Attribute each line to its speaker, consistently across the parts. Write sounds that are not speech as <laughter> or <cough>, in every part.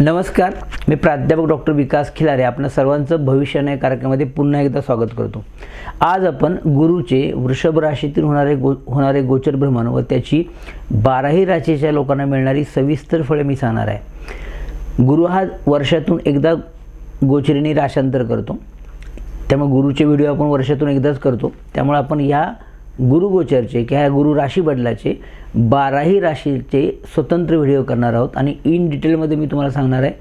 Speaker 1: नमस्कार मी प्राध्यापक डॉक्टर विकास खिलारे आपण सर्वांचं भविष्य या कार्यक्रमामध्ये पुन्हा एकदा स्वागत करतो. आज आपण गुरुचे वृषभ राशीतील होणारे गो होणारे गोचर भ्रमण व त्याची बाराही राशीच्या लोकांना मिळणारी सविस्तर फळे मी सांगणार आहे. गुरु हा वर्षातून एकदा गोचरीने राशांतर करतो. त्यामुळे गुरुचे व्हिडिओ आपण वर्षातून एकदाच करतो. त्यामुळे आपण ह्या गुरुगोचरचे किंवा ह्या गुरु राशी बदलाचे बाराही राशीचे स्वतंत्र व्हिडिओ करणार आहोत. आणि इन डिटेलमध्ये मी तुम्हाला सांगणार आहे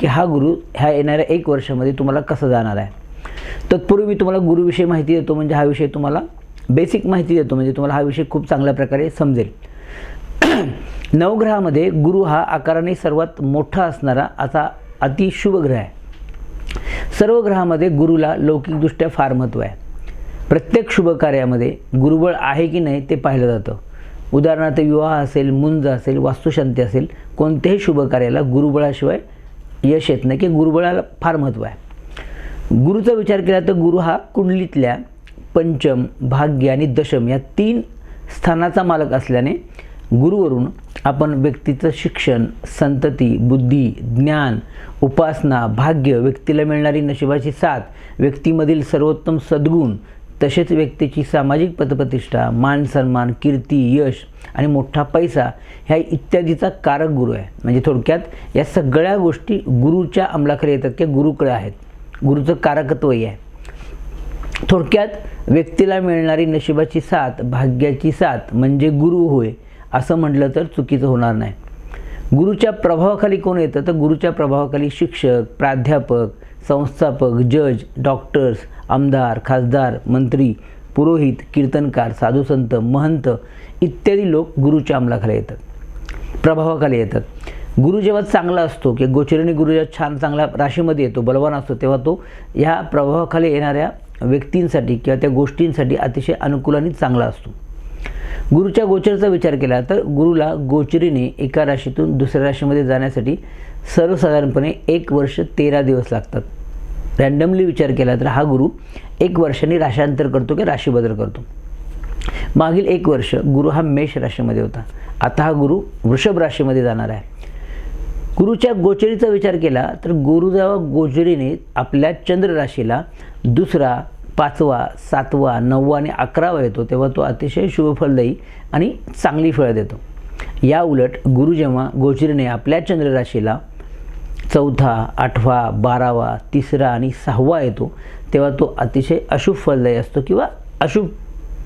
Speaker 1: की हा गुरु ह्या येणाऱ्या एक वर्षामध्ये तुम्हाला कसा जाणार आहे. तत्पूर्वी मी तुम्हाला गुरुविषयी माहिती देतो म्हणजे हा विषय तुम्हाला बेसिक माहिती देतो म्हणजे तुम्हाला हा विषय खूप चांगल्या प्रकारे समजेल. <clears throat> नवग्रहामध्ये गुरु हा आकाराने सर्वात मोठा असणारा असा अतिशुभ ग्रह आहे. सर्व ग्रहामध्ये गुरुला लौकिकदृष्ट्या फार महत्त्व आहे. प्रत्येक शुभ कार्यामध्ये गुरुबळ आहे की नाही ते पाहिलं जातं. उदाहरणार्थ विवाह असेल मुंज असेल वास्तुशांती असेल कोणत्याही शुभ कार्याला गुरुबळाशिवाय यश येत नाही की गुरुबळाला फार महत्त्व आहे. गुरुचा विचार केला तर गुरु हा कुंडलीतल्या पंचम भाग्य आणि दशम या तीन स्थानाचा मालक असल्याने गुरुवरून आपण व्यक्तीचं शिक्षण संतती बुद्धी ज्ञान उपासना भाग्य व्यक्तीला मिळणारी नशिबाची साथ व्यक्तीमधील सर्वोत्तम सद्गुण तसेच व्यक्तीची सामाजिक पदप्रतिष्ठा मान सन्मान कीर्ती यश आणि मोठा पैसा ह्या इत्यादीचा कारक गुरु आहे. म्हणजे थोडक्यात या सगळ्या गोष्टी गुरुच्या अंमलाकडे येतात किंवा गुरुकडे आहेत. गुरुचं कारकत्वही आहे. थोडक्यात व्यक्तीला मिळणारी नशिबाची साथ भाग्याची साथ म्हणजे गुरु होय असं म्हटलं तर चुकीचं होणार नाही. गुरुच्या प्रभावाखाली कोण येतं? तर गुरुच्या प्रभावाखाली शिक्षक प्राध्यापक संस्थापक जज डॉक्टर्स आमदार खासदार मंत्री पुरोहित कीर्तनकार साधुसंत महंत इत्यादी लोक गुरुच्या अंमलाखाली येतात. प्रभावाखाली येतात. गुरु जेव्हा चांगला असतो की गोचरणी गुरु जेव्हा छान चांगल्या राशीमध्ये येतो बलवान असतो तेव्हा तो ह्या प्रभावाखाली येणाऱ्या व्यक्तींसाठी किंवा त्या गोष्टींसाठी अतिशय अनुकूल आणि चांगला असतो. गुरुच्या गोचरचा विचार केला तर गुरुला गोचरीने एका राशीतून दुसऱ्या राशीमध्ये जाण्यासाठी सर्वसाधारणपणे एक वर्ष तेरा दिवस लागतात. रॅन्डमली विचार केला तर हा गुरु एक वर्षाने राशांतर करतो की राशी बदल करतो. मागील एक वर्ष गुरु हा मेष राशीमध्ये होता. आता हा गुरु वृषभ राशीमध्ये जाणार आहे. गुरुच्या गोचरीचा विचार केला तर गुरु जेव्हा गोचरीने आपल्या चंद्र राशीला दुसरा पाचवा सातवा नववा आणि अकरावा येतो तेव्हा तो अतिशय शुभफलदायी आणि चांगली फळं देतो. या उलट गुरु जेव्हा गोचरीने आपल्या चंद्रराशीला चौथा आठवा बारावा तिसरा आणि सहावा येतो तेव्हा तो अतिशय अशुभ फलदायी असतो किंवा अशुभ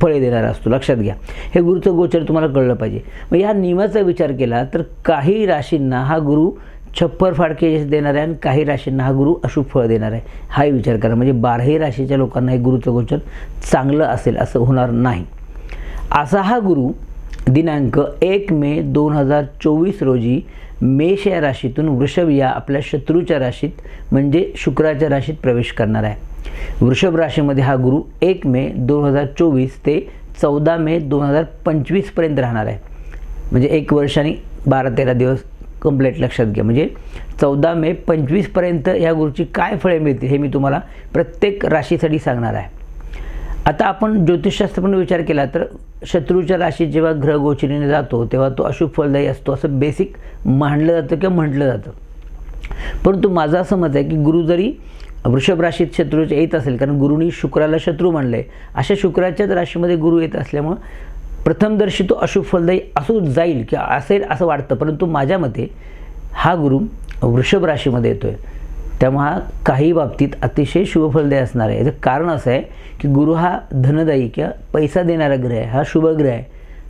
Speaker 1: फळे देणारा असतो. लक्षात घ्या. हे गुरुचं गोचर तुम्हाला कळलं पाहिजे. मग ह्या नियमाचा विचार केला तर काही राशींना हा गुरु छप्पर फाडके देणार आहे आणि काही राशींना हा गुरु अशुभ फळ देणार. आहे हाही विचार करा. म्हणजे बाराही राशीच्या लोकांना हे गुरुचं गोचर चांगलं असेल असं होणार नाही. असा हा गुरु दिनांक एक मे दोन हजार चोवीस रोजी मेष या राशीतून वृषभ या आपल्या शत्रूच्या राशीत म्हणजे शुक्राच्या राशीत प्रवेश करणार आहे. वृषभ राशीमध्ये हा गुरु एक मे दोन हजार चोवीस ते चौदा मे दोन हजार पंचवीसपर्यंत राहणार आहे. म्हणजे एक वर्षाने बारा तेरा दिवस कंप्लीट लक्षात घ्या. म्हणजे चौदा मे पंचवीसपर्यंत या गुरुची काय फळे मिळतील हे मी तुम्हाला प्रत्येक राशीसाठी सांगणार आहे. आता आपण ज्योतिषशास्त्र पण विचार केला तर शत्रूच्या राशीत जेव्हा ग्रह गोचरीने जातो तेव्हा तो अशुभ फलदायी असतो. असं बेसिक मांडलं जातं किंवा म्हटलं जातं. परंतु माझं असं मत आहे की गुरु जरी वृषभ राशीत शत्रूच्या येत असेल कारण गुरुनी शुक्राला शत्रू मानलं आहे अशा शुक्राच्याच राशीमध्ये गुरु येत असल्यामुळं प्रथमदर्शी तो अशुभ फलदायी असू जाईल किंवा असेल असं वाटतं. परंतु माझ्या मते हा गुरु वृषभ राशीमध्ये येतो आहे तेव्हा हा काही बाबतीत अतिशय शुभफलदायी असणार आहे. याचं कारण असं आहे की गुरु हा धनदायी किंवा पैसा देणारा ग्रह आहे हा शुभ ग्रह आहे.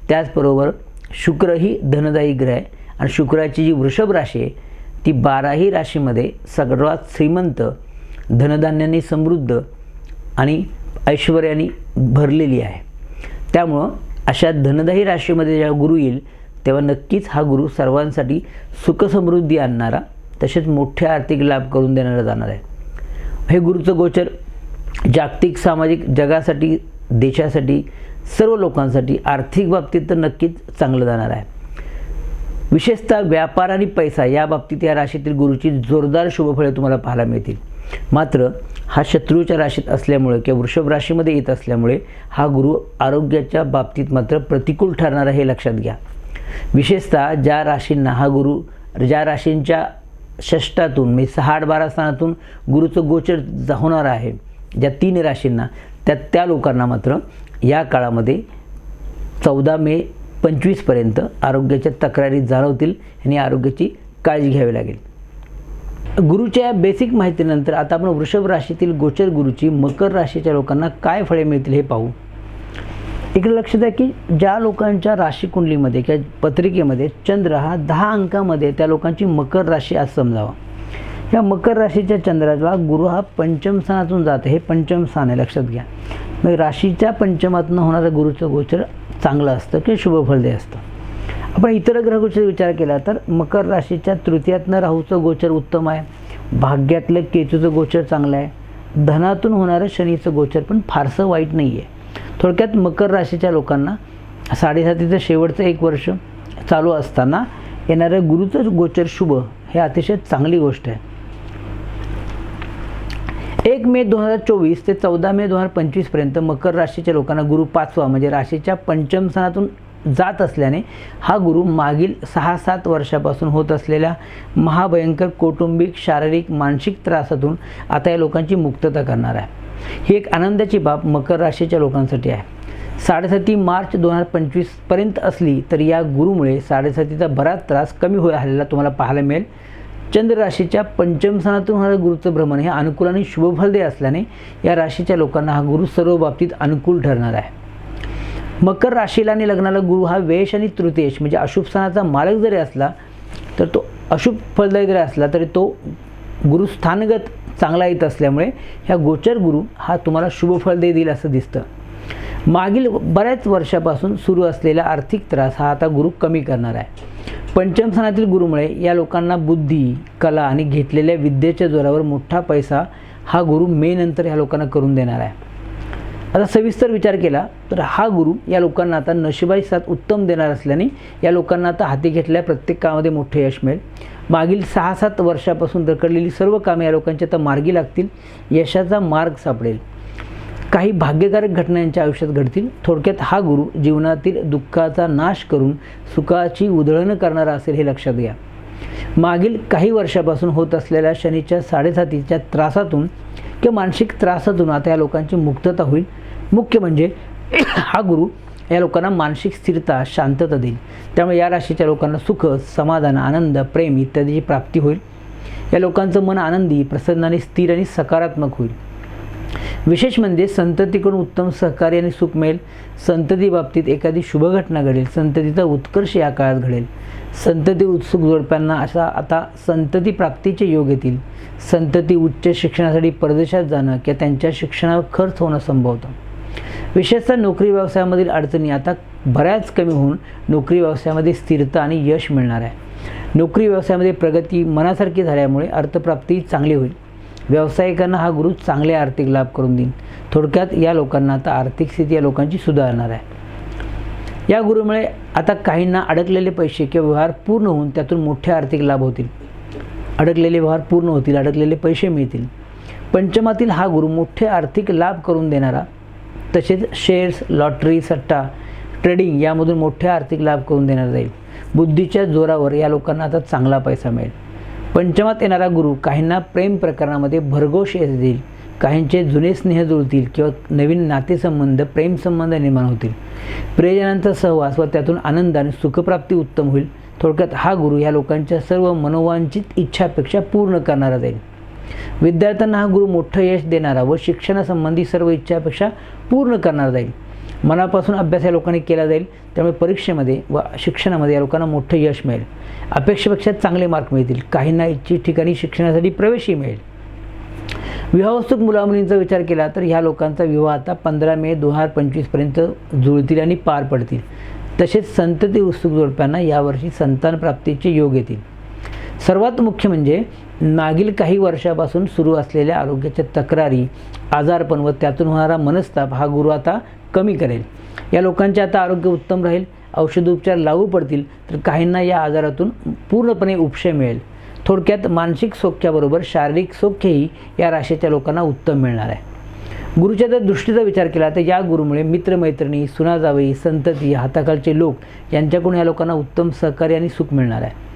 Speaker 1: त्याचबरोबर शुक्र ही धनदायी ग्रह आहे. आणि शुक्राची जी वृषभ राशी आहे ती बाराही राशीमध्ये सर्वात श्रीमंत धनधान्याने समृद्ध आणि ऐश्वर्याने भरलेली आहे. त्यामुळं अशा धनदायी राशीमध्ये जेव्हा गुरु येईल तेव्हा नक्कीच हा गुरु सर्वांसाठी सुखसमृद्धी आणणारा तसेच मोठे आर्थिक लाभ करून देणारं जाणार आहे. हे गुरुचं गोचर जागतिक सामाजिक जगासाठी देशासाठी सर्व लोकांसाठी आर्थिक बाबतीत तर नक्कीच चांगलं जाणार आहे. विशेषतः व्यापार आणि पैसा या बाबतीत या राशीतील गुरुची जोरदार शुभफळे तुम्हाला पाहायला मिळतील. मात्र हा शत्रूच्या राशीत असल्यामुळे किंवा वृषभ राशीमध्ये येत असल्यामुळे हा गुरु आरोग्याच्या बाबतीत मात्र प्रतिकूल ठरणार आहे हे लक्षात घ्या. विशेषतः ज्या राशींना हा गुरु ज्या राशींच्या षष्टातून म्हणजे सहा आठ बारा स्थानातून गुरुचं गोचर जा- होणार आहे. ज्या तीन राशींना त्या त्या लोकांना मात्र या काळामध्ये चौदा मे पंचवीसपर्यंत आरोग्याच्या तक्रारी जाणवतील आणि आरोग्याची काळजी घ्यावी लागेल. गुरुच्या या बेसिक माहितीनंतर आता आपण वृषभ राशीतील गोचर गुरुची मकर राशीच्या लोकांना काय फळे मिळतील हे पाहू. इकडे लक्ष द्या की ज्या लोकांच्या राशी कुंडलीमध्ये किंवा पत्रिकेमध्ये चंद्र हा दहा अंकामध्ये त्या लोकांची मकर राशी आज समजावा. या मकर राशीच्या चंद्राला गुरु हा पंचम स्थानातून जातो. हे पंचम स्थान आहे लक्षात घ्या. मग राशीच्या पंचमातून होणारं गुरुचं गोचर चांगलं असतं किंवा शुभफलदे असतं. आपण इतर ग्रहगोचर विचार केला तर मकर राशीच्या तृतीयातनं राहूचं गोचर उत्तम आहे. भाग्यातलं केतूचं गोचर चांगलं आहे. धनातून होणारं शनीचं गोचर पण फारसं वाईट नाही आहे थोडक्यात मकर राशीच्या लोकांना साडेसातीचं शेवटचं एक वर्ष चालू असताना येणारं गुरुचं गोचर शुभ हे अतिशय चांगली गोष्ट आहे. एक मे दोन हजार चोवीस ते चौदा मे दोन हजार पंचवीसपर्यंत मकर राशीच्या लोकांना गुरु पाचवा म्हणजे राशीच्या पंचम सणातून जात असल्याने हा गुरु मागील सहा सात वर्षापासून होत असलेल्या महाभयंकर कौटुंबिक शारीरिक मानसिक त्रासातून आता या लोकांची मुक्तता करणार आहे. ही एक आनंदाची बाब मकर राशीच्या लोकांसाठी आहे. साडेसाती मार्च दोन हजार पंचवीसपर्यंत असली तरी या गुरुमुळे साडेसातीचा बराच त्रास कमी होय आलेला तुम्हाला पाहायला मिळेल. चंद्र राशीच्या पंचम स्थानातून होणारं गुरुचं भ्रमण हे अनुकूल आणि शुभफलदे असल्याने या राशीच्या लोकांना हा गुरु सर्व बाबतीत अनुकूल ठरणार आहे. मकर राशीला आणि लग्नाला गुरु हा वेश आणि तृतीयश म्हणजे अशुभ स्थानाचा मालक जरी असला तर तो अशुभ फलदायी जरी असला तरी तो गुरु स्थानगत चांगला येत असल्यामुळे ह्या गोचर गुरु हा तुम्हाला शुभफळ देईल असं दिसतं. मागील बऱ्याच वर्षापासून सुरू असलेला आर्थिक त्रास हा आता गुरु कमी करणार आहे. पंचम स्थानातील गुरुमुळे या लोकांना बुद्धी कला आणि घेतलेल्या विद्येच्या जोरावर मोठा पैसा हा गुरु मे नंतर ह्या लोकांना करून देणार आहे. आता सविस्तर विचार केला तर हा गुरु या लोकांना आता नशिबाई साथ उत्तम देणार असल्याने या लोकांना आता हाती घेतलेल्या प्रत्येक कामामध्ये मोठे यश मिळेल. मागील सहा सात वर्षापासून रखडलेली सर्व कामे या लोकांच्या आता मार्गी लागतील यशाचा मार्ग सापडेल. काही भाग्यकारक घटनांच्या आयुष्यात घडतील. थोडक्यात हा गुरु जीवनातील दुःखाचा नाश करून सुखाची उधळण करणारा असेल हे लक्षात घ्या. मागील काही वर्षापासून होत असलेल्या शनीच्या साडेसातीच्या त्रासातून किंवा मानसिक त्रासातून आता या लोकांची मुक्तता होईल. मुख्य म्हणजे हा गुरु या लोकांना मानसिक स्थिरता शांतता देईल. त्यामुळे या राशीच्या लोकांना सुख समाधान आनंद प्रेम इत्यादीची प्राप्ती होईल. या लोकांचं मन आनंदी प्रसन्न आणि स्थिर आणि सकारात्मक होईल. विशेष म्हणजे संततीकडून उत्तम सहकार्य आणि सुख मिळेल. संतती बाबतीत एखादी शुभ घटना घडेल. संततीचा उत्कर्ष या काळात घडेल. संतती उत्सुक जोडप्यांना अशा आता संतती प्राप्तीचे योग येतील. संतती उच्च शिक्षणासाठी परदेशात जाणं किंवा त्यांच्या शिक्षणावर खर्च होणं संभवतं. विशेषतः नोकरी व्यवसायामधील अडचणी आता बऱ्याच कमी होऊन नोकरी व्यवसायामध्ये स्थिरता आणि यश मिळणार आहे. नोकरी व्यवसायामध्ये प्रगती मनासारखी झाल्यामुळे अर्थप्राप्ती चांगली होईल. व्यावसायिकांना हा गुरु चांगले आर्थिक लाभ करून देईल थोडक्यात या लोकांना आता आर्थिक स्थिती या लोकांची सुधारणार आहे. या गुरुमुळे आता काहींना अडकलेले पैसे किंवा व्यवहार पूर्ण होऊन त्यातून मोठे आर्थिक लाभ होतील. अडकलेले व्यवहार पूर्ण होतील अडकलेले पैसे मिळतील. पंचमातील हा गुरु मोठे आर्थिक लाभ करून देणारा तसेच शेअर्स लॉटरी सट्टा ट्रेडिंग यामधून मोठे आर्थिक लाभ करून देणार जाईल. बुद्धीच्या जोरावर या लोकांना आता चांगला पैसा मिळेल. पंचमात येणारा गुरु काहींना प्रेम प्रकरणामध्ये भरघोष यश देईल. काहींचे जुने स्नेह जुळतील किंवा नवीन नातेसंबंध प्रेमसंबंध निर्माण होतील. प्रियजनांचा सहवास व त्यातून आनंद आणि सुखप्राप्ती उत्तम होईल. थोडक्यात हा गुरु या लोकांच्या सर्व मनोवांचित इच्छापेक्षा पूर्ण करणारा जाईल. विद्यार्थ्यांना हा गुरु मोठं यश देणारा व शिक्षणासंबंधी सर्व इच्छापेक्षा पूर्ण करणारा जाईल. मनापासून अभ्यास या लोकांनी केला जाईल त्यामुळे परीक्षेमध्ये व शिक्षणामध्ये या लोकांना मोठं यश मिळेल. अपेक्षेपेक्षा चांगले मार्क मिळतील. काहींना इच्छित ठिकाणी शिक्षणासाठी प्रवेशही मिळेल. विवाहोत्सुक मुलामुलींचा विचार केला तर ह्या लोकांचा विवाह आता पंधरा मे दोन हजार पंचवीसपर्यंत जुळतील आणि पार पडतील. तसेच संतती उत्सुक जोडप्यांना यावर्षी संतान प्राप्तीचे योग येतील. सर्वात मुख्य म्हणजे मागील काही वर्षापासून सुरू असलेल्या आरोग्याच्या तक्रारी आजारपण व त्यातून होणारा मनस्ताप हा गुरु आता कमी करेल. या लोकांचे आता आरोग्य उत्तम राहील औषधोपचार लागू पडतील तर काहींना या आजारातून पूर्णपणे उपशय मिळेल. थोडक्यात मानसिक सौख्याबरोबर शारीरिक सौख्यही या राशीच्या लोकांना उत्तम मिळणार आहे. गुरुच्या जर दृष्टीचा विचार केला तर या गुरुमुळे मित्रमैत्रिणी सुनाजावई संतती हाताखालचे लोक यांच्याकडून या लोकांना उत्तम सहकार्य आणि सुख मिळणार आहे.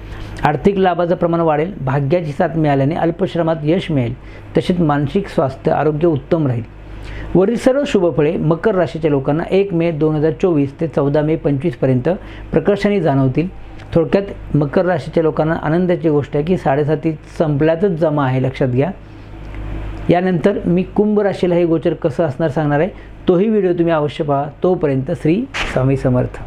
Speaker 1: आर्थिक लाभाचं प्रमाण वाढेल भाग्याची साथ मिळाल्याने अल्पश्रमात यश मिळेल तसेच मानसिक स्वास्थ्य आरोग्य उत्तम राहील. वरील सर्व शुभफळे मकर राशीच्या लोकांना एक मे दोन हजार चोवीस ते चौदा मे पंचवीसपर्यंत प्रकर्षाने जाणवतील. थोडक्यात मकर राशीच्या लोकांना आनंदाची गोष्ट आहे की साडेसाती संपल्यातच जमा आहे लक्षात घ्या. यानंतर मी कुंभ राशीला हे गोचर कसं असणार सांगणार आहे तोही व्हिडिओ तुम्ही अवश्य पहा. तोपर्यंत श्री स्वामी समर्थ.